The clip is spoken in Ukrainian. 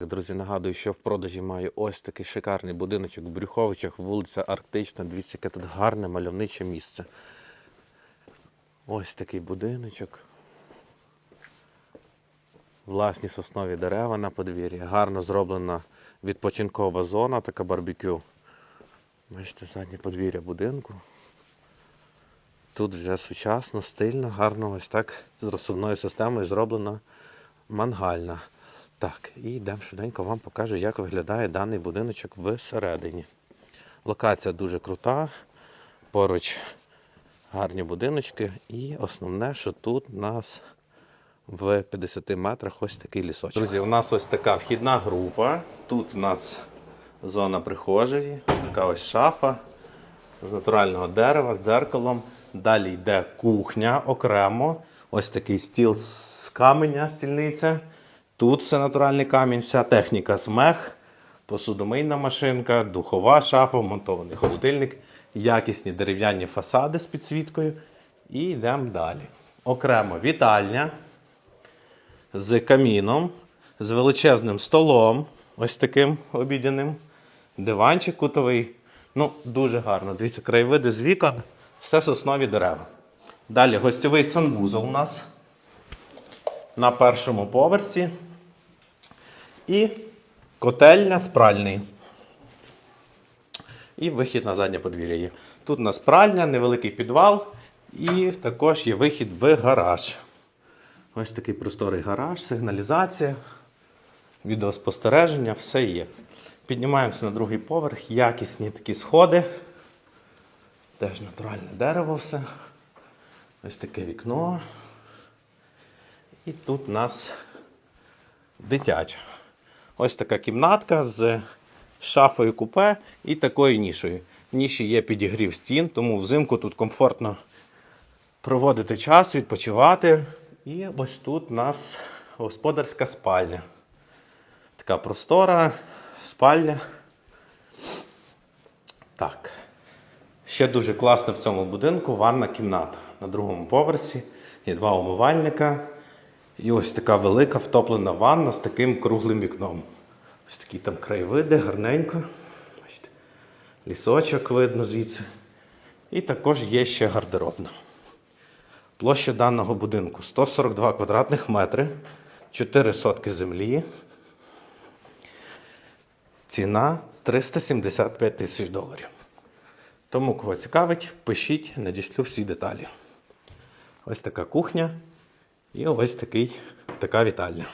Друзі, нагадую, що в продажі маю ось такий шикарний будиночок в Брюховичах, вулиця Арктична. Дивіться, яке тут гарне мальовниче місце. Ось такий будиночок. Власні соснові дерева на подвір'ї. Гарно зроблена відпочинкова зона, така барбекю. Бачите, заднє подвір'я будинку. Тут вже сучасно, стильно, гарно, ось так з розсувною системою зроблена мангальна. Так, і йдемо швиденько вам покажу, як виглядає даний будиночок всередині. Локація дуже крута, поруч гарні будиночки. І основне, що тут у нас в 50 метрах ось такий лісочок. Друзі, у нас ось така вхідна група. Тут у нас зона прихожої, така ось шафа з натурального дерева, з дзеркалом. Далі йде кухня окремо. Ось такий стіл з каменя, стільниця. Тут все натуральний камінь, вся техніка з мех, посудомийна машинка, духова шафа, вмонтований холодильник, якісні дерев'яні фасади з підсвіткою. І йдемо далі. Окремо вітальня з каміном, з величезним столом, ось таким обідяним, диванчик кутовий. Ну, дуже гарно. Дивіться, краєвиди з вікон, все соснові дерева. Далі гостьовий санвузол у нас на першому поверсі. І котельня спральний. І вихід на заднє подвір'я є. Тут у нас пральня, невеликий підвал, і також є вихід в гараж. Ось такий просторий гараж, сигналізація, відеоспостереження, все є. Піднімаємося на другий поверх, якісні такі сходи. Теж натуральне дерево все. Ось таке вікно. І тут у нас дитяча. Ось така кімнатка з шафою купе і такою нішою. В ніші є підігрів стін, тому взимку тут комфортно проводити час, відпочивати. І ось тут у нас господарська спальня. Така простора, спальня. Так. Ще дуже класно в цьому будинку ванна кімната. На другому поверсі є два умивальника. І ось така велика втоплена ванна з таким круглим вікном. Ось такі там краєвиди, гарненько. Лісочок видно звідси. І також є ще гардеробна. Площа даного будинку 142 квадратних метри, 4 сотки землі. Ціна 375 тисяч доларів. Тому, кого цікавить, пишіть, надішлю всі деталі. Ось така кухня і ось такий, така вітальня.